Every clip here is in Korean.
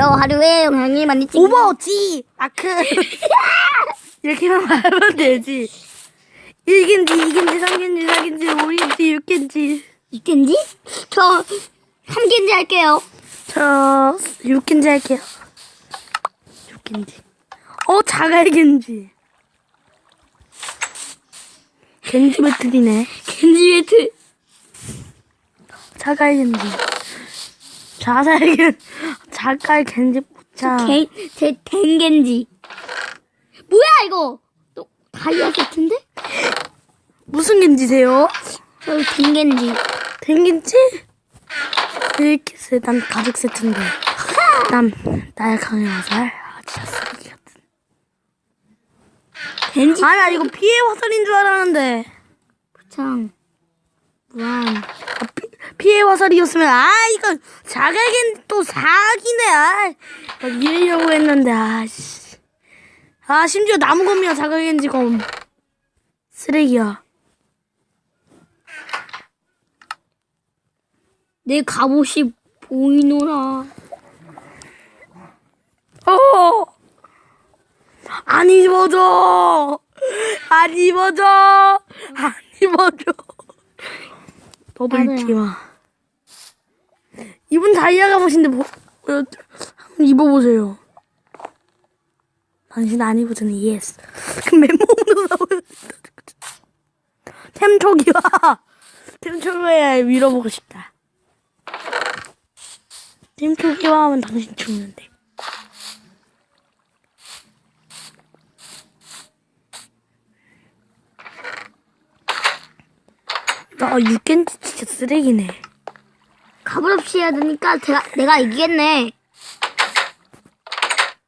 안녕하세요. 하루에 영상이 많이 찍. 오버워치 아크 이렇게만 말하면 되지 1겐지 2겐지 3겐지 4겐지 5겐지 6겐지 있겠지? 저 3개인지 할게요. 저 6겐지 할게요 6겐지 어 자갈겐지 겐지 배틀이네 겐지 웨트. 자갈겐지 자살겐 자갈겐지 자 겐, 제 댕겐지. 뭐야 이거? 또 다이아 세트인데? 무슨 겐지세요? 저 댕겐지. 댕긴지? 이렇게 세, 난 가죽 세트인데. 난 나의 강의 화살. 아, 진짜 쓰레기 같은. 겐지. 아, 나 이거 피해 화살인 줄 알았는데. 참. 무한. 아, 피, 피해 화살이었으면, 아, 이거 자갈겐 또 사기네, 아. 막 이러려고 했는데, 아, 씨. 아, 심지어 나무검이야, 자갈겐지 검. 쓰레기야. 내 갑옷이 보이노라. 어! 안 입어줘! 안 입어줘! 안 입어줘! 너도 맞아요. 입지 마. 이분 다이아 갑옷인데 뭐, 뭐, 한번 입어보세요. 당신 안 입어주는 예스. 그럼 맨몸으로 나오는 템초기와 템초기와 밀어보고 싶다. 템초기와 하면 당신 죽는데. 나 6겐지 진짜 쓰레기네. 갑옷 없이 해야 되니까 제가, 내가 이기겠네.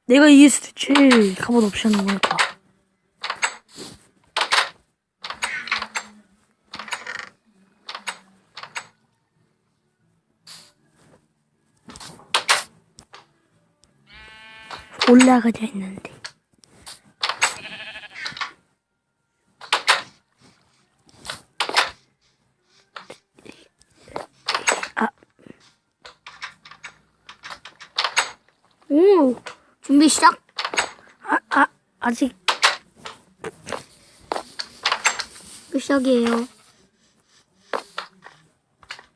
내가 이길 수도 있지. 갑옷 없이 하는 거니까. 올라가자 했는데. 오, 준비 시작. 아, 아, 아직 그 시작이에요.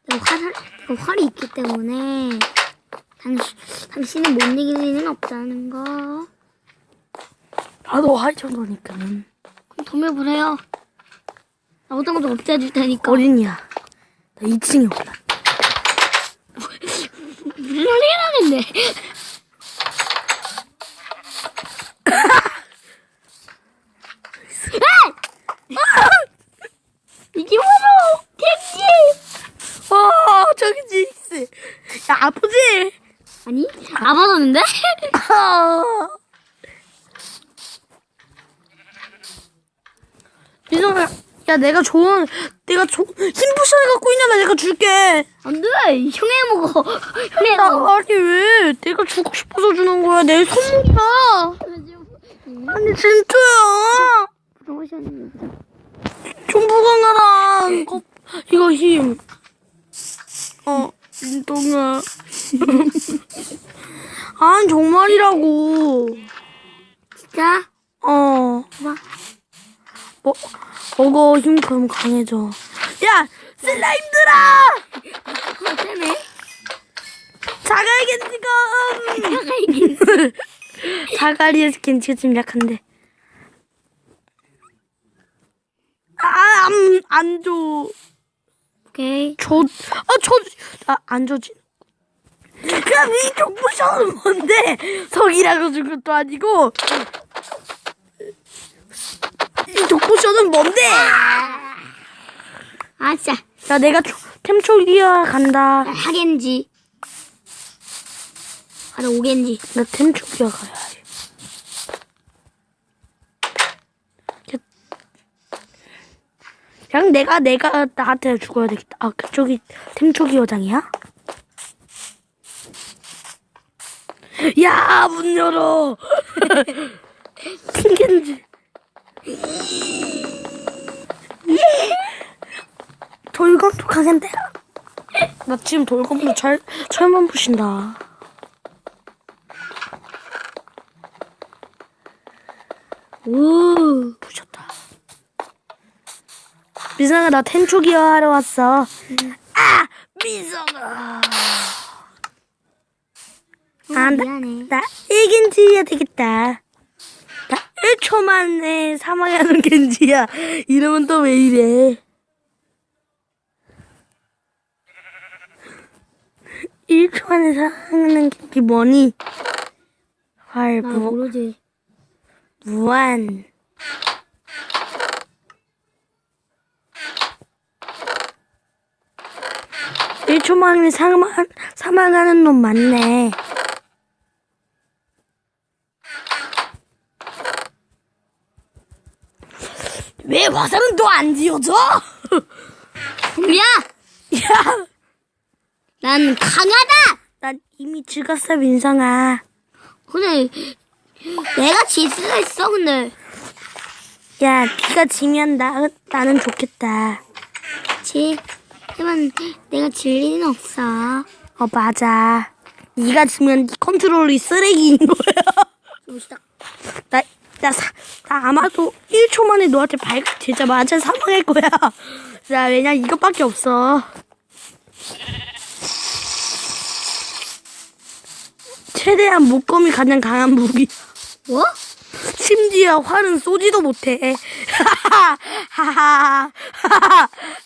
내가 활, 활이 있기 때문에 당신, 당신은 못 이길 리는 없다는 거. 나도 하이 정도니까는. 그럼 해요. 나 어떤 것도 없애줄 테니까. 어린이야. 나 2층에 올라. 무슨 소리가 나는데? 이게 바로 겐지! 와, 저기 징스. 야, 아프지? 안 받았는데? 아. 이성아, 야, 내가 좋은, 내가 조, 힘 포션을 갖고 있냐면 내가 줄게. 안 돼! 형이 먹어. 형이 나, 먹어. 아니, 왜? 내가 주고 싶어서 주는 거야. 내 선물이야. 아니, 진짜야. 좀 부강하라. 이거, 이거 힘. 어, 진동아. 아니, 정말이라고. 진짜? 어. 봐. 뭐, 먹어, 힘 그럼 강해져. 야! 슬라임들아! 그거 때문에? 자갈겐지검! 자갈이에서 겐지가 좀 약한데. 아, 안, 안 줘. 오케이. 줘, 아, 줘, 아, 안 줘지. 그럼 이 족보션은 뭔데? 석이라고 준 것도 아니고. 이 족보션은 뭔데? 아, 진짜. 야, 내가 초, 템초기야 간다. 하겐지. 바로 오겐지. 나 템초기야 가야 해. 그냥 내가 내가 나한테 죽어야 되겠다. 아 그쪽이 템초기 여장이야? 야 문 열어. 튕긴지. 돌검도 가겠데. 나 지금 돌검도 잘 철만 부신다. 오 부셔. 미성아 나 텐초 기어 하러 왔어. 아 미성아. 어, 아, 나, 미안해. 나 일겐지야 되겠다. 나 1초 만에 사망하는 겐지야. 이러면 또 왜 이래? 1초 만에 사망하는 겐지 뭐니? 나 활보 모르지. 무한. 일초 만에 사망, 사망하는 놈 맞네. 왜 화살은 또안 지어져? 야! 야, 난 강하다! 난 이미 죽었어, 민성아. 근데, 내가 질 수도 있어, 근데. 야, 네가 지면 나, 나는 좋겠다. 지, 하지만 내가 질 리는 없어. 어, 맞아. 네가 지면 네 컨트롤이 쓰레기인 거야. 좀 시작. 나, 나, 사, 나 아마도 1초 만에 너한테 발각되자마자 사망할 거야. 자, 왜냐, 이것밖에 없어. 최대한 목검이 가장 강한 무기. 뭐? 심지어 활은 쏘지도 못해. 하하하.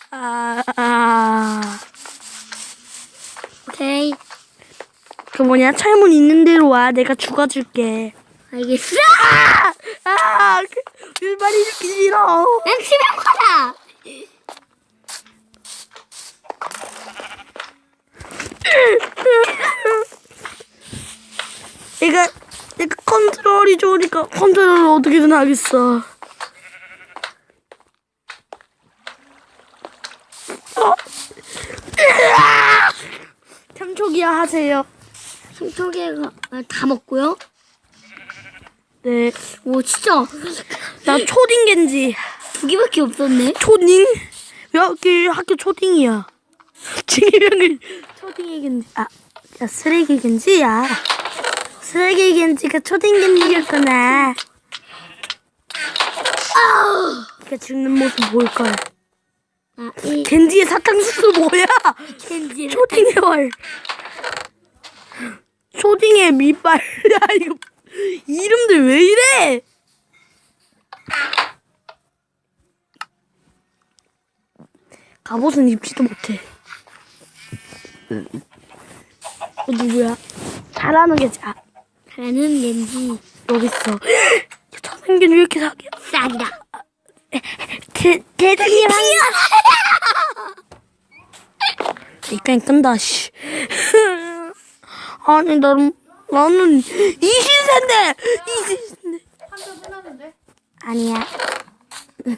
오케이. 그 뭐냐, 철문 있는 대로 와. 내가 죽어줄게. 알겠어? 아! 아! 그, 그 말이 이렇게 싫어. 난 치명하다! 내가 내가 컨트롤이 좋으니까 컨트롤을 어떻게든 하겠어. 어. 으아! 참초기야 하세요. 아, 다 먹고요. 네, 오, 진짜. 나 초딩 겐지. 두 개밖에 없었네. 초딩? 여기 학교 초딩이야. 지금은 초딩이 겐지. 아, 야 쓰레기 겐지야. 쓰레기 겐지가 초딩 겐지였구나. 아, 그러니까 죽는 모습 보일 걸. 아, 이 겐지의 사탕수수 뭐야? 캔디. 초딩의 월. 초딩의 밑발. 야 이거 이름들 왜 이래? 갑옷은 입지도 못해. 어, 누구야? 잘하는 게 자. 겐지. 여기 있어. 천생균 왜 이렇게 사기야? 싹이다. 대, 대단이랑. 이까지 끈다, 씨. 아니, 나는, 나는 이신세인데! 이신세인데. 아니야.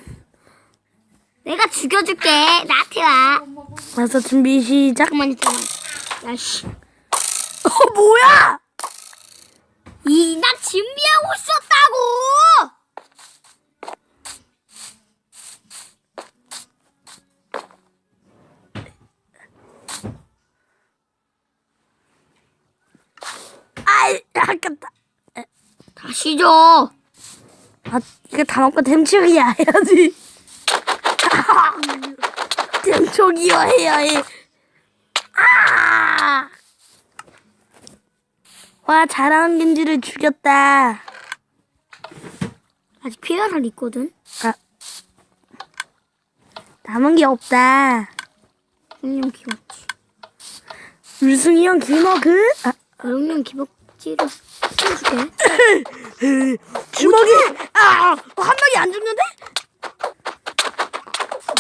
내가 죽여줄게. 나한테 와. 와서 준비 시작. 잠깐만 있어봐. 야, 씨. 어, 뭐야! 이, 나 준비하고 있었다고! 아이, 아깝다. 다시 줘. 아, 이거 다 먹고 댐초기야 해야지. 댐초기야 해야 해. 아! 와, 잘하는 겐지를 죽였다. 아직 피해갈 있거든. 아, 남은 게 없다. 용룡 기복지. 물승이 형 기먹은? 아, 용룡 기복지를 씌워줄게. 주먹이! 아! 어, 한 방에 안 죽는데?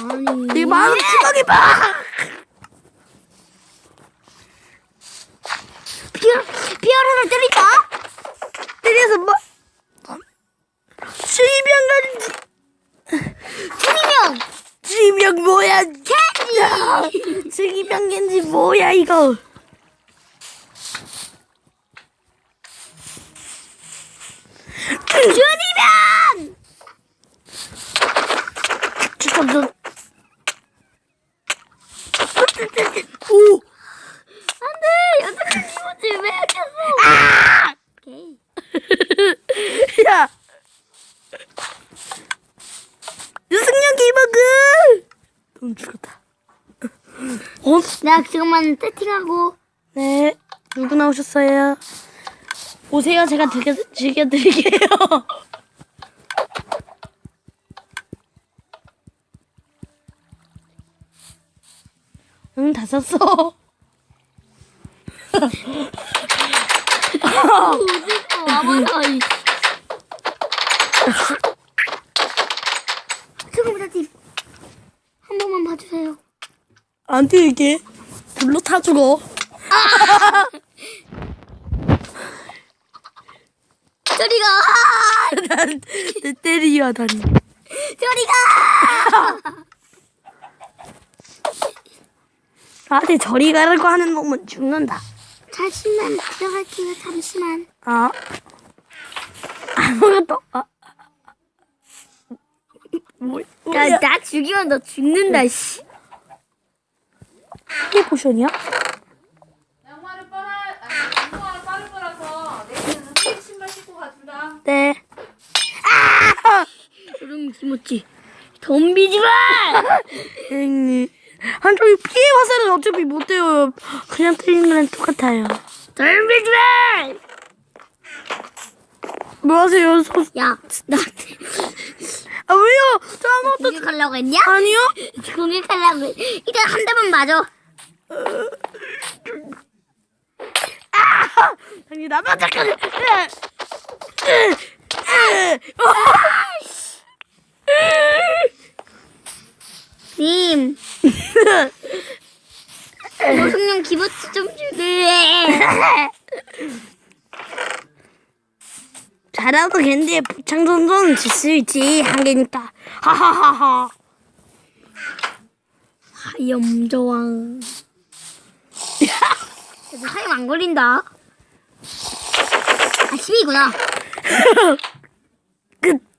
아니. 내 마음 주먹이 봐! 피어, 피어로를 때리자. 때려서 뭐? 지명 겐지! 트리명. 지명 뭐야? 캔디. 지명 겐지 뭐야 이거? 트리명. 잠깐만. 오! 안 돼. 여태까지 기복지 왜 이렇게 했어? 오케이. 야! 어? 내가 지금만 세팅하고 네. 누구 나오셨어요? 오세요. 제가 즐겨, 즐겨드릴게요. 응, 다 썼어. 어디서 와봐서 이 최고보다님 한 번만 봐주세요. 안 돼, 이게. 불로 타 죽어. 저리가 난, 내 때리려 하다니. 저리가 나한테 저리 가라고 하는 놈은 죽는다. 잠시만 들어갈게요. 잠시만. 아. 아무것도, 아. 뭐, 야, 뭐야? 나 죽이면 너 죽는다. 씨. 이게 포션이야? 양말을 빨아, 아니, 운동화를 빠를 거라서 내일은 흰 신발 신고 가준다. 네. 그럼 김었지. 덤비지 마. 응. 한쪽이 피해 화살은 어차피 못 돼요. 그냥 때리는 거랑 똑같아요. 덤비지 마. 뭐 하세요? 소... 야, 나한테 아, 왜요? 저 아무것도. 공격하려고 했냐? 아니요? 공격하려고. 해. 일단 한 대만 맞아. 나만 잠깐. 님. 노숙령 기부츠 좀 주게. 잘하도 걔인데 부창전전 질수 있지. 한 개니까. 하하하하. 염저왕. 그래도 사용 안 걸린다. 아침이구나. 끝.